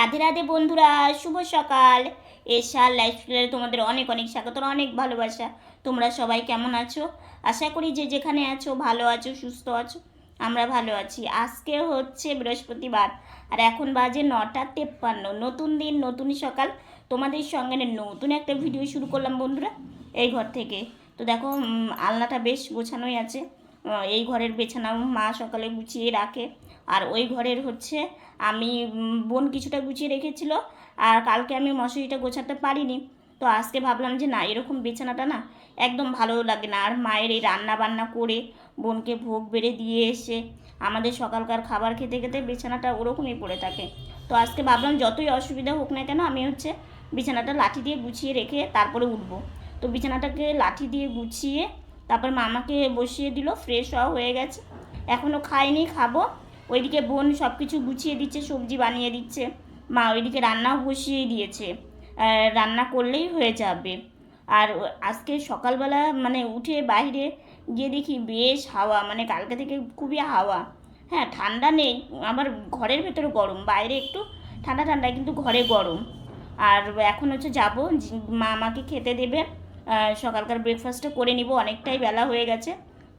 রাধে রাধে বন্ধুরা, শুভ সকাল। এশার লাইফস্টাইলে তোমাদের অনেক অনেক স্বাগত, অনেক ভালোবাসা। তোমরা সবাই কেমন আছো? আশা করি যে যেখানে আছো, ভালো আছো, সুস্থ আছো, আমরা ভালো আছি। আজকে হচ্ছে বৃহস্পতিবার, আর এখন বাজে নটা তেপ্পান্ন। নতুন দিন, নতুন সকাল। তোমাদের সঙ্গে নতুন একটা ভিডিও শুরু করলাম বন্ধুরা, এই ঘর থেকে। তো দেখো আলনাটা বেশ গোছানোই আছে। এই ঘরের বেছানাও মা সকালে গুছিয়ে রাখে। আর ওই ঘরের হচ্ছে আমি বোন কিছুটা গুছিয়ে রেখেছিল আর কালকে আমি মশারিটা গোছাতে পারিনি। তো আজকে ভাবলাম যে না, এরকম বিছানাটা না একদম ভালো লাগে না। আর মায়ের এই রান্না বান্না করে বোনকে ভোগ বেড়ে দিয়ে এসে আমাদের সকালকার খাবার খেতে খেতে বিছানাটা ওরকমই পড়ে থাকে। তো আজকে ভাবলাম যতই অসুবিধা হোক না কেন আমি হচ্ছে বিছানাটা লাঠি দিয়ে গুছিয়ে রেখে তারপরে উঠবো। তো বিছানাটাকে লাঠি দিয়ে গুছিয়ে তারপর মামাকে বসিয়ে দিল ফ্রেশ হওয়া হয়ে গেছে। এখনও খাইনি, খাব। ওইদিকে বোন সব কিছু গুছিয়ে দিচ্ছে, সবজি বানিয়ে দিচ্ছে। মা ওইদিকে রান্নাও বসিয়ে দিয়েছে। রান্না করলেই হয়ে যাবে। আর আজকে সকালবেলা মানে উঠে বাইরে গিয়ে দেখি বেশ হাওয়া মানে কালকে থেকে খুবই হাওয়া। হ্যাঁ ঠান্ডা নেই আবার ঘরের ভেতরে গরম, বাইরে একটু ঠান্ডা ঠান্ডা, কিন্তু ঘরে গরম। আর এখন হচ্ছে যাব মা আমাকে খেতে দেবে। সকালকার ব্রেকফাস্টটা করে নিব, অনেকটাই বেলা হয়ে গেছে।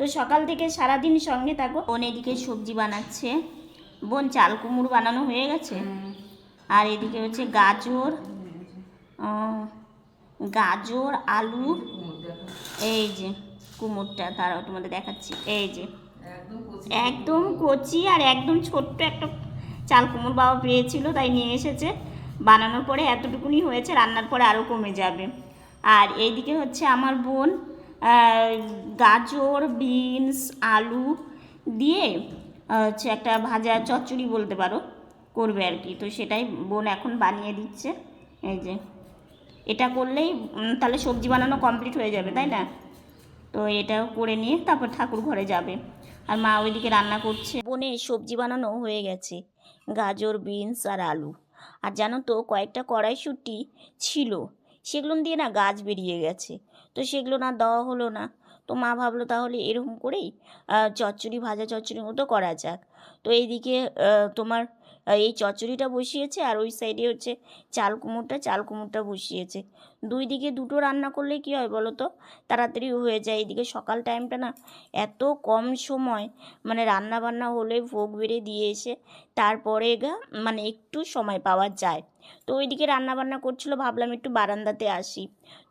তো সকাল থেকে সারাদিন সঙ্গে থাকো। বোন এদিকে সবজি বানাচ্ছে। বোন চাল কুমড়ো বানানো হয়ে গেছে। আর এদিকে হচ্ছে গাজর গাজর, আলু, এই যে কুমড়টা তারাও তোমাদের দেখাচ্ছি। এই যে একদম কচি আর একদম ছোট্ট একটা চাল কুমড় বাবা পেয়েছিল, তাই নিয়ে এসেছে। বানানোর পরে এতটুকুনি হয়েছে, রান্নার পরে আরও কমে যাবে। আর এইদিকে হচ্ছে আমার বোন গাজর, বিনস, আলু দিয়ে হচ্ছে একটা ভাজা চচ্চড়ি বলতে পারো, করবে আর কি। তো সেটাই বোন এখন বানিয়ে দিচ্ছে। এই যে, এটা করলেই তাহলে সবজি বানানো কমপ্লিট হয়ে যাবে, তাই না? তো এটাও করে নিয়ে তারপর ঠাকুর ঘরে যাবে। আর মা ওইদিকে রান্না করছে। বনে, সবজি বানানো হয়ে গেছে, গাজর, বিনস আর আলু। আর জানো তো, কয়েকটা কড়াইশুঁটি ছিল, সেগুলো দিয়ে না গাছ বেরিয়ে গেছে। তো সেগুলো না দেওয়া হলো না। তো মা ভাবলো তাহলে এরকম করেই চচ্চড়ি, ভাজা চচ্চড়ির মতো করা যাক। তো এইদিকে তোমার এই চচ্চড়িটা বসিয়েছে আর ওই সাইডে হচ্ছে চাল কুমড়টা চাল কুমড়টা বসিয়েছে। দুই দিকে দুটো রান্না করলে কি হয় বলো তো? তাড়াতাড়ি হয়ে যায়। এদিকে সকাল টাইমটা না এত কম সময় মানে রান্না বান্না হলে ভোগ বেড়ে দিয়ে এসে তারপরে গা মানে একটু সময় পাওয়া যায়। তো ওইদিকে রান্না বান্না করছিল, ভাবলাম একটু বারান্দাতে আসি।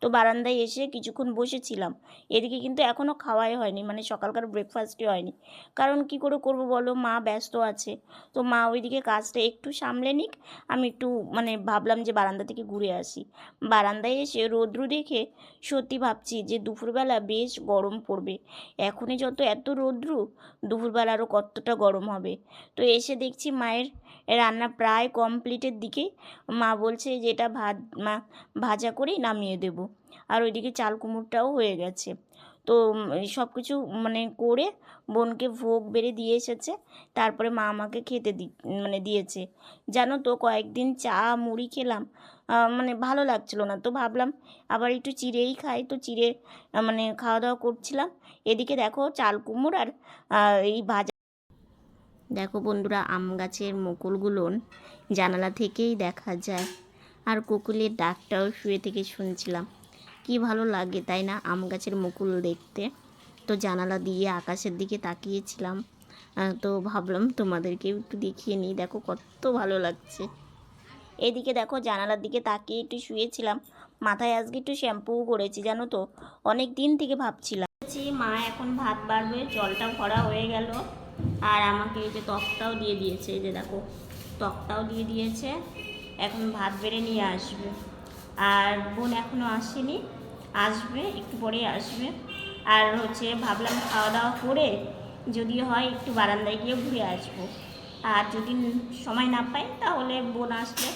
তো বারান্দায় এসে কিছুক্ষণ বসেছিলাম। এদিকে কিন্তু এখনও খাওয়াই হয়নি মানে সকালকার ব্রেকফাস্টই হয়নি। কারণ কি করে করব বলো, মা ব্যস্ত আছে। তো মা ওইদিকে কাজটা একটু সামলে নিক, আমি একটু মানে ভাবলাম যে বারান্দা থেকে ঘুরে আসি। বারান্দায় এসে রৌদ্র দেখে সত্যি ভাবছি যে দুপুরবেলা বেশ গরম পড়বে। এখনই যত এত রৌদ্র, দুপুরবেলা আরও কতটা গরম হবে। তো এসে দেখছি মায়ের রান্না প্রায় কমপ্লিটের দিকে মা বলছে যে এটা ভাত, মা ভাজা করেই নামিয়ে দেব। আর ওইদিকে চাল কুমড়টাও হয়ে গেছে। তো সব কিছু মানে করে বোনকে ভোগ বেড়ে দিয়ে এসেছে। তারপরে মা আমাকে খেতে দি মানে দিয়েছে। জানো তো কয়েকদিন চা, মুড়ি খেলাম। মানে ভালো লাগছিল না। তো ভাবলাম আবার একটু চিড়েই খাই। তো চিড়ে মানে খাওয়া দাওয়া করছিলাম। এদিকে দেখো চাল কুমড়ো আর এই ভাজা দেখো বন্ধুরা, আম গাছের মুকুলগুলো জানালা থেকেই দেখা যায়। আর কোকিলের ডাকটাও শুয়ে থেকে শুনছিলাম। কি ভালো লাগে, তাই না? আম গাছের মুকুল দেখতে। তো জানালা দিয়ে আকাশের দিকে তাকিয়েছিলাম। তো ভাবলাম তোমাদেরকেও একটু দেখিয়ে নিই। দেখো কত ভালো লাগছে। এদিকে দেখো জানালার দিকে তাকিয়ে একটু শুয়েছিলাম। মাথায় আজকে একটু শ্যাম্পুও করেছি, জানো তো? অনেক দিন থেকে ভাবছিলাম। মা এখন ভাত বাড়বে, জলটা ভরা হয়ে গেল। আর আমাকে এই যে তকটাও দিয়ে দিয়েছে, এই যে দেখো তকটাও দিয়ে দিয়েছে। এখন ভাত বেড়ে নিয়ে আসবে। আর বোন এখনও আসেনি, আসবে, একটু পরেই আসবে। আর হচ্ছে ভাবলাম খাওয়া দাওয়া করে যদি হয় একটু বারান্দায় গিয়ে ঘুরে আসব। আর যদি সময় না পাই তাহলে বোন আসলে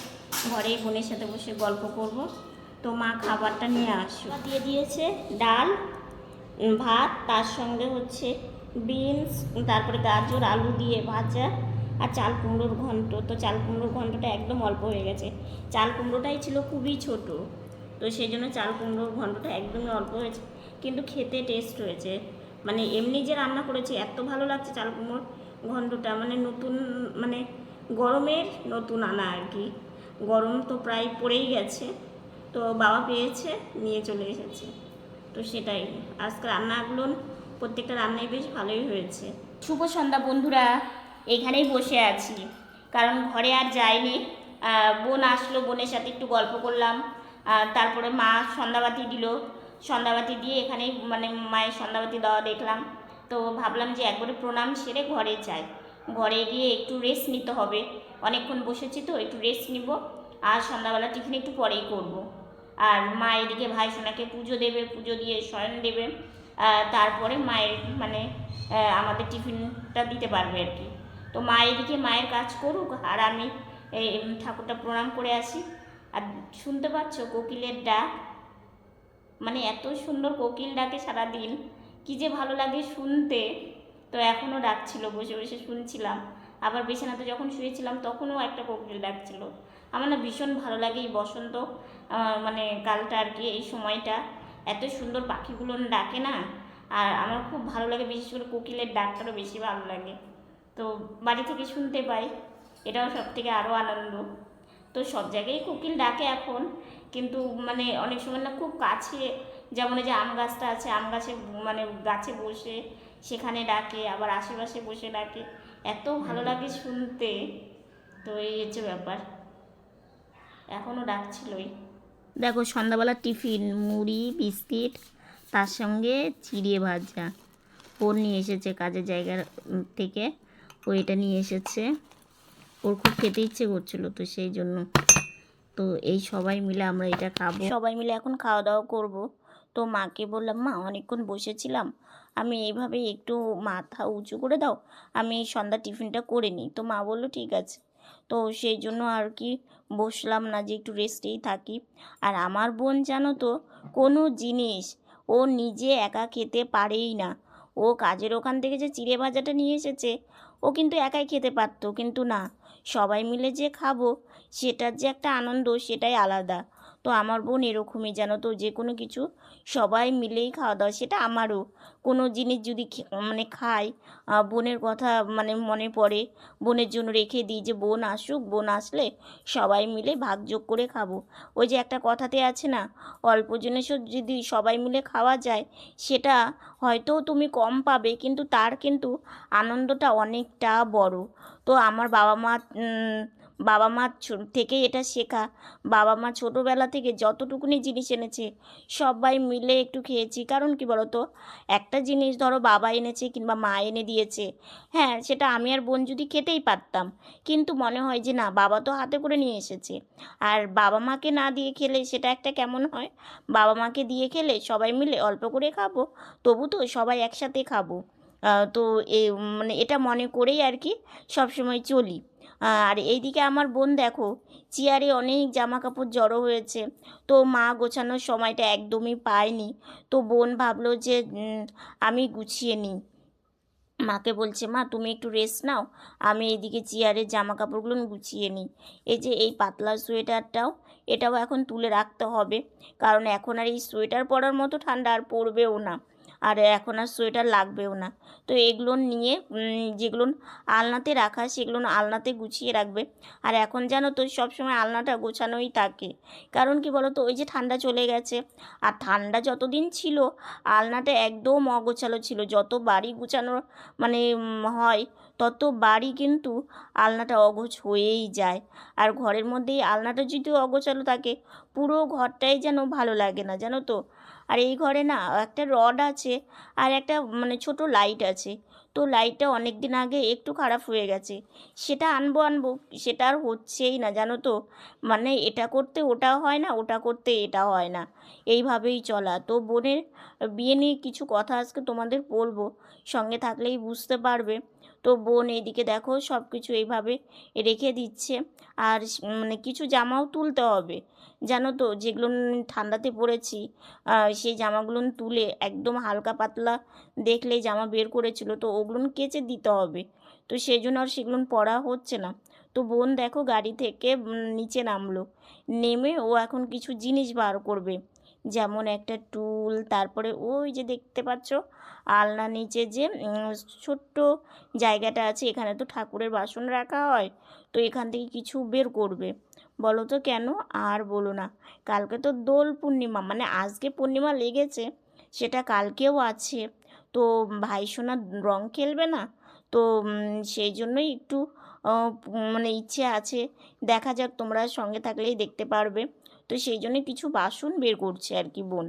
ঘরে বোনের সাথে বসে গল্প করব। তো মা খাবারটা নিয়ে আসো দিয়ে দিয়েছে ডাল ভাত, তার সঙ্গে হচ্ছে বিনস, তারপরে গাজর, আলু দিয়ে ভাজা আর চাল কুমড়োর ঘন্ট। তো চাল কুমড়োর ঘন্টটা একদম অল্প হয়ে গেছে। চাল কুমড়োটাই ছিল খুবই ছোট, তো সেই জন্য চাল কুমড়োর ঘন্টটা একদমই অল্প হয়েছে। কিন্তু খেতে টেস্ট হয়েছে মানে এমনি যে রান্না করেছে, এত ভালো লাগছে চাল কুমড়োর ঘন্টটা। মানে নতুন মানে গরমের নতুন আনা আর কি। গরম তো প্রায় পড়েই গেছে। তো বাবা পেয়েছে, নিয়ে চলে এসেছে। তো সেটাই। আজকে রান্নাগুলো প্রত্যেকটা রান্নাই বেশ ভালোই হয়েছে। শুভ সন্ধ্যা বন্ধুরা, এখানেই বসে আছি। কারণ ঘরে আর যাইনি। বোন আসলো, বোনের সাথে একটু গল্প করলাম। তারপরে মা সন্ধ্যাবাতি দিল। সন্ধ্যাবাতি দিয়ে এখানেই মানে মায়ের সন্ধ্যাবাতি দেওয়া দেখলাম। তো ভাবলাম যে একবারে প্রণাম সেরে ঘরে যাই। ঘরে গিয়ে একটু রেস্ট নিতে হবে। অনেকক্ষণ বসেছি তো, একটু রেস্ট নিব। আর সন্ধ্যাবেলা টিফিন একটু পরেই করব। আর মা এদিকে ভাই সোনাকে পুজো দেবে, পুজো দিয়ে শয়ন দেবে। তারপরে মায়ের মানে আমাদের টিফিনটা দিতে পারবে আর কি। তো মা এদিকে মায়ের কাজ করুক, আর আমি এই ঠাকুরটা প্রণাম করে আসি। আর শুনতে পাচ্ছ কোকিলের ডাক? মানে এত সুন্দর কোকিল ডাকে সারাদিন। কি যে ভালো লাগে শুনতে। তো এখনও ডাকছিল, বসে বসে শুনছিলাম। আবার বিছানাতে যখন শুয়েছিলাম, তখনও একটা কোকিল ডাকছিল। আমার না ভীষণ ভালো লাগে এই বসন্ত মানে কালটা আর কি, এই সময়টা। এত সুন্দর পাখিগুলো ডাকে না আর আমার খুব ভালো লাগে বিশেষ করে কোকিলের ডাকটারও বেশি ভালো লাগে। তো বাড়ি থেকে শুনতে পাই এটাও সব থেকে আরও আনন্দ। তো সব জায়গায় কোকিল ডাকে এখন কিন্তু মানে অনেক সময় না খুব কাছে যেমন এই যে আম গাছটা আছে আম গাছে মানে গাছে বসে সেখানে ডাকে আবার আশেপাশে বসে ডাকে এত ভালো লাগে শুনতে। তো এই হচ্ছে ব্যাপার। এখনও ডাকছিলই। দেখো সন্ধ্যাবেলা টিফিন মুড়ি বিস্কিট তার সঙ্গে চিড়ে ভাজা। ওর নিয়ে এসেছে কাজের জায়গার উম, থেকে ও এটা নিয়ে এসেছে। ওর খুব খেতে ইচ্ছে করছিল তো সেই জন্য। তো এই সবাই মিলে আমরা এটা খাব। সবাই মিলে এখন খাওয়া দাওয়া করব। তো মাকে বললাম মা অনেকক্ষণ বসেছিলাম। আমি এইভাবে একটু মাথা উঁচু করে দাও। আমি সন্ধ্যা টিফিনটা করে নিই। তো মা বলল ঠিক আছে। তো সেই জন্য আর কি বসলাম না যে একটু রেস্টেই থাকি। আর আমার বোন জানো তো, কোনো জিনিস ও নিজে একা খেতে পারেই না। ও কাজের ওখান থেকে যে চিড়ে ভাজাটা নিয়ে এসেছে, ও কিন্তু একাই খেতে পারতো। কিন্তু না, সবাই মিলে যে খাব, সেটার যে একটা আনন্দ, সেটাই আলাদা। তো আমার বোন এরকমই জানো তো যে কোনো কিছু সবাই মিলেই খাওয়া দাওয়া, সেটা আমারও। কোনো জিনিস যদি মানে খাই বোনের কথা মানে মনে পড়ে, বোনের জন্য রেখে দিই যে বোন আসুক, বোন আসলে সবাই মিলে ভাগযোগ করে খাব। ওই যে একটা কথাতে আছে না, অল্প জিনিসও যদি সবাই মিলে খাওয়া যায়, সেটা হয়তো তুমি কম পাবে, কিন্তু তার কিন্তু আনন্দটা অনেকটা বড়। তো আমার বাবা মা বাবা মা থেকে এটা শেখা। বাবা মা ছোটোবেলা থেকে যতটুকুনি জিনিস এনেছে, সবাই মিলে একটু খেয়েছি। কারণ কি বলতো? একটা জিনিস ধরো বাবা এনেছে কিংবা মা এনে দিয়েছে। হ্যাঁ সেটা আমি আর বোন যদি খেতেই পারতাম। কিন্তু মনে হয় যে না, বাবা তো হাতে করে নিয়ে এসেছে। আর বাবা মাকে না দিয়ে খেলে সেটা একটা কেমন হয়? বাবা মাকে দিয়ে খেলে সবাই মিলে অল্প করে খাব, তবু তো সবাই একসাথে খাব। তো এ মানে এটা মনে করেই আর কি সবসময় চলি। আর এইদিকে আমার বোন দেখো, চেয়ারে অনেক জামা কাপড় জড়ো হয়েছে। তো মা গোছানোর সময়টা একদমই পায়নি। তো বোন ভাবলো যে আমি গুছিয়ে নিই। মাকে বলছে, মা, তুমি একটু রেস্ট নাও। আমি এইদিকে চেয়ারের জামা কাপড়গুলো গুছিয়ে নিই। এই যে এই পাতলা সোয়েটারটাও, এটাও এখন তুলে রাখতে হবে। কারণ এখন আর এই সোয়েটার পরার মতো ঠান্ডা আর পড়বেও না। আর এখন আর সোয়েটার লাগবেও না। তো এগুলো নিয়ে যেগুলো আলনাতে রাখা সেগুলো আলনাতে গুছিয়ে রাখবে। আর এখন জানো তো সবসময় আলনাটা গোছানোই থাকে। কারণ কি বলো তো ওই যে ঠান্ডা চলে গেছে। আর ঠান্ডা যতদিন ছিল, আলনাটা একদম অগোছালো ছিল। যত বাড়ি গুছানো মানে হয় তত বাড়ি কিন্তু আলনাটা অগোছ হয়েই যায়। আর ঘরের মধ্যেই আলনাটা যদি অগোছালো থাকে, পুরো ঘরটাই যেন ভালো লাগে না, জানো তো? আর এই ঘরে না একটা রড আছে আর একটা মানে ছোট লাইট আছে। তো লাইটটা অনেক দিন আগে একটু খারাপ হয়ে গেছে। সেটা আনব আনব, সেটা আর হচ্ছেই না, জানো তো? মানে এটা করতে ওটা হয় না, ওটা করতে এটা হয় না। এইভাবেই চলা। তো বোনের বিয়ে নিয়ে কিছু কথা আজকে তোমাদের বলব। সঙ্গে থাকলেই বুঝতে পারবে। তো বোন এইদিকে দেখো সব কিছু এইভাবে রেখে দিচ্ছে। আর মানে কিছু জামাও তুলতে হবে। জানো তো যেগুলো ঠান্ডাতে পড়েছি সেই জামাগুলো তুলে একদম হালকা পাতলা দেখলে জামা বের করেছিল, তো ওগুলো কেচে দিতে হবে। তো সেই জন্য আর সেগুলো পরা হচ্ছে না। তো বোন দেখো গাড়ি থেকে নিচে নামলো। নেমে ও এখন কিছু জিনিস বার করবে। যেমন একটা টুল, তারপরে ওই যে দেখতে পাচ্ছ আলনা নিচে যে ছোট্ট জায়গাটা আছে, এখানে তো ঠাকুরের বাসন রাখা হয়, তো এখান থেকে কিছু বের করবে। বলো তো কেন? আর বলো না, কালকে তো দোল পূর্ণিমা মানে আজকে পূর্ণিমা লেগেছে, সেটা কালকেও আছে, তো ভাই সোনা রং খেলবে না, তো সেই জন্যই একটু মানে ইচ্ছে আছে, দেখা যাক তোমরা সঙ্গে থাকলেই দেখতে পারবে। তো সেই জন্য কিছু বাসন বের করছে আর কি বোন।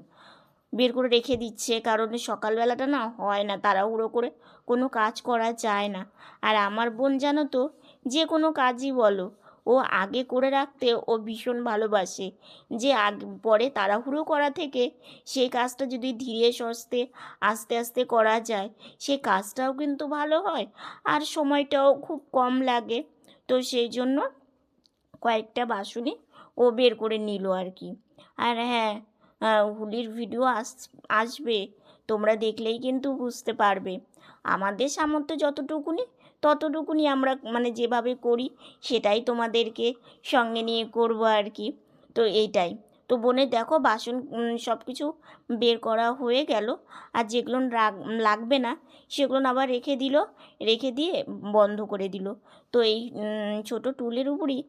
বের করে রেখে দিচ্ছে, কারণ সকালবেলাটা না হয় না, তাড়াহুড়ো করে কোনো কাজ করা যায় না। আর আমার বোন জানো তো, যে কোনো কাজই বলো, ও আগে করে রাখতে ও ভীষণ ভালোবাসে। যে আগে, পরে তাড়াহুড়ো করা থেকে সেই কাজটা যদি ধীরে সস্তে, আস্তে আস্তে করা যায় সেই কাজটাও কিন্তু ভালো হয় আর সময়টাও খুব কম লাগে। তো সেই জন্য কয়েকটা বাসনই ও বের করে নিল আর কি। আর হ্যাঁ হুলির ভিডিও আস, আসবে, তোমরা দেখলেই কিন্তু বুঝতে পারবে। আমাদের সামর্থ্য যতটুকুনি, ততটুকুনি আমরা মানে যেভাবে করি, সেটাই তোমাদেরকে সঙ্গে নিয়ে করব আর কি। তো এইটাই। তো বোনে দেখো বাসন সব কিছু বের করা হয়ে গেল। আর যেগুলো লাগবে না, সেগুলো আবার রেখে দিল, রেখে দিয়ে বন্ধ করে দিল। তো এই ছোট টুলের উপরই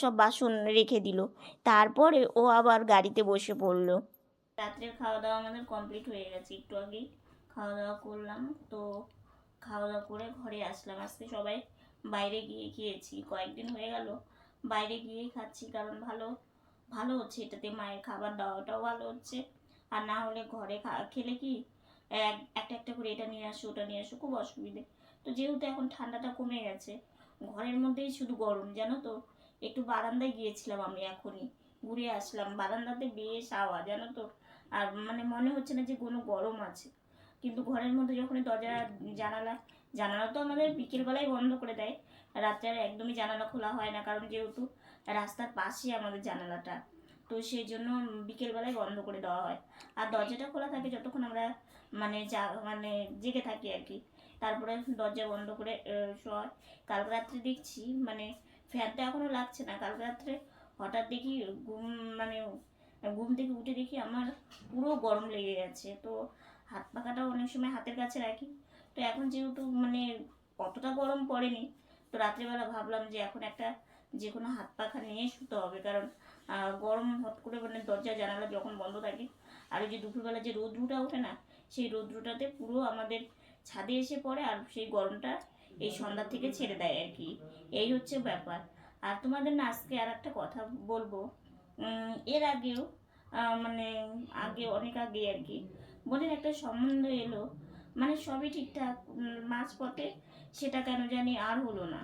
সব বাসন রেখে দিল। তারপরে ও আবার গাড়িতে বসে পড়ল। রাত্রের খাওয়া দাওয়া আমাদের কমপ্লিট হয়ে গেছে। একটু আগেই খাওয়া দাওয়া করলাম। তো খাওয়া দাওয়া করে ঘরে আসলাম। আজকে সবাই বাইরে গিয়ে খেয়েছি। কয়েকদিন হয়ে গেল বাইরে গিয়েই খাচ্ছি। কারণ ভালো ভালো হচ্ছে, এটাতে মায়ের খাবার দাওয়াটাও ভালো হচ্ছে। আর না হলে ঘরে খেলে কি, এক, একটা একটা করে এটা নিয়ে আসো, ওটা নিয়ে আসো, খুব অসুবিধে। তো যেহেতু এখন ঠান্ডাটা কমে গেছে, ঘরের মধ্যেই শুধু গরম, জানো তো? একটু বারান্দায় গিয়েছিলাম আমি এখনই, ঘুরে আসলাম। বারান্দাতে বেশ হাওয়া, জানো তো? আর মানে মনে হচ্ছে না যে কোনো গরম আছে। কিন্তু ঘরের মধ্যে যখনই দরজা, জানালা জানালা তো আমাদের বিকেলবেলায় বন্ধ করে দেয়। রাত্রে একদমই জানালা খোলা হয় না, কারণ যেহেতু রাস্তার পাশে আমাদের জানালাটা। তো সেই জন্য বিকেলবেলায় বন্ধ করে দেওয়া হয়। আর দরজাটা খোলা থাকে যতক্ষণ আমরা মানে যা মানে জেগে থাকি আর কি। তারপরে দরজা বন্ধ করে শোয় কালকে রাত্রে দেখছি মানে ফ্যানটা এখনও লাগছে না। কালকে রাত্রে হঠাৎ দেখি ঘুম মানে ঘুম থেকে উঠে দেখি আমার পুরো গরম লেগে গেছে। তো হাত পাখাটাও অনেক সময় হাতের কাছে রাখি। তো এখন যেহেতু মানে অতটা গরম পড়েনি, তো রাত্রেবেলা ভাবলাম যে এখন একটা যে কোনো হাত পাখা নিয়ে শুতে হবে। কারণ গরম হট করে মানে দরজা, জানালা যখন বন্ধ থাকে, আর ওই যে দুপুরবেলা যে রৌদ্রুটা ওঠে না, সেই রৌদ্রটাতে পুরো আমাদের ছাদে এসে পড়ে, আর সেই গরমটা এই সন্ধ্যা থেকে ছেড়ে দেয় আর কি। এই হচ্ছে ব্যাপার। আর তোমাদের না আজকে আর একটা কথা বলব। এর আগেও মানে আগে, অনেক আগে আর কি, বোনের একটা সম্বন্ধ এলো। মানে সবই ঠিকঠাক মাঝপথে সেটা কেন জানি আর হলো না।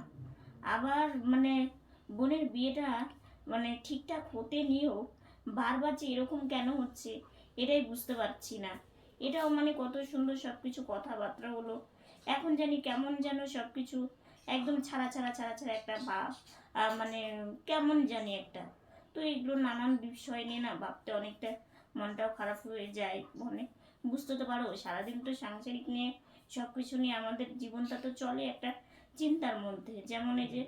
আবার মানে বোনের বিয়েটা মানে ঠিকঠাক হতে নিয়েও বারবার যে এরকম কেন হচ্ছে এটাই বুঝতে পারছি না। এটাও মানে কত সুন্দর সব কিছু কথাবার্তা হলো। এখন জানি কেমন যেন সব কিছু একদম ছাড়া ছাড়া ছাড়া ছাড়া একটা আহ, মানে কেমন জানি একটা। তো এগুলো নানান বিষয় নিয়ে না ভাবতে অনেকটা মনটাও খারাপ হয়ে যায় মনে। বুঝতে তো পারো সারাদিন তো সাংসারিক নিয়ে সব কিছু নিয়ে আমাদের জীবনটা তো চলে একটা চিন্তার মধ্যে। যেমন এই যে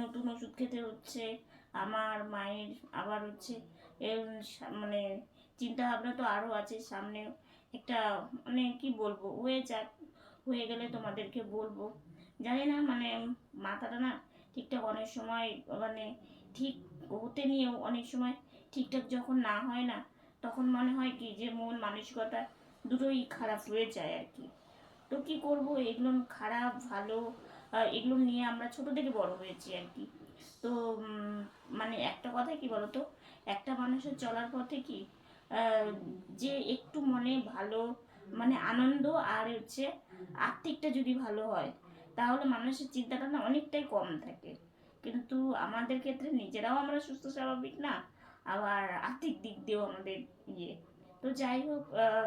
নতুন ওষুধ খেতে হচ্ছে। আমার মায়ের আবার হচ্ছে মানে চিন্তা ভাবনা তো আরও আছে। সামনে একটা মানে কি বলব, হয়ে যাক, হয়ে গেলে তোমাদেরকে বলব। জানি না মানে মাথাটা না ঠিকঠাক অনেক সময় মানে ঠিক হতে নিয়েও অনেক সময় ঠিকঠাক যখন না হয় না, তখন মনে হয় কি যে মন মানসিকতা দুটোই খারাপ হয়ে যায় আর কি। তো কী করব? এগুলো খারাপ, ভালো এগুলো নিয়ে আমরা ছোট থেকে বড় হয়েছি আর কি। তো মানে একটা কথা কি বলতো? একটা মানুষের চলার পথে কি যে একটু মনে ভালো মানে আনন্দ আর হচ্ছে আর্থিকটা যদি ভালো হয়, তাহলে মানুষের চিন্তাটা না অনেকটাই কম থাকে। কিন্তু আমাদের ক্ষেত্রে নিজেরাও আমরা সুস্থ, স্বাভাবিক না, আবার আর্থিক দিক দিয়েও আমাদের ইয়ে। তো যাই হোক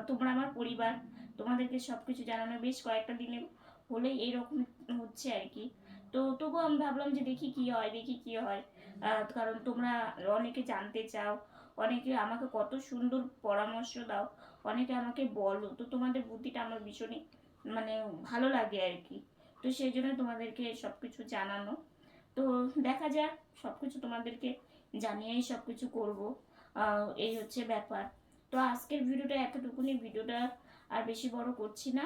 তোমরা আমার পরিবার, তোমাদেরকে সব কিছু জানানো বেশ কয়েকটা দিনে হলেই এইরকম হচ্ছে আর কি। তো তবুও আমি ভাবলাম যে দেখি কি হয়, দেখি কি হয়। কারণ তোমরা অনেকে জানতে চাও, অনেকে আমাকে কত সুন্দর পরামর্শ দাও, অনেকে আমাকে বলো। তো তোমাদের বুদ্ধিটা আমার ভীষণই মানে ভালো লাগে আর কি। তো সেই জন্য তোমাদেরকে সব কিছু জানানো। তো দেখা যাক সব কিছু তোমাদেরকে জানিয়েই সব কিছু করব এই হচ্ছে ব্যাপার। তো আজকের ভিডিওটা এতটুকুনি। ভিডিওটা আর বেশি বড় করছি না।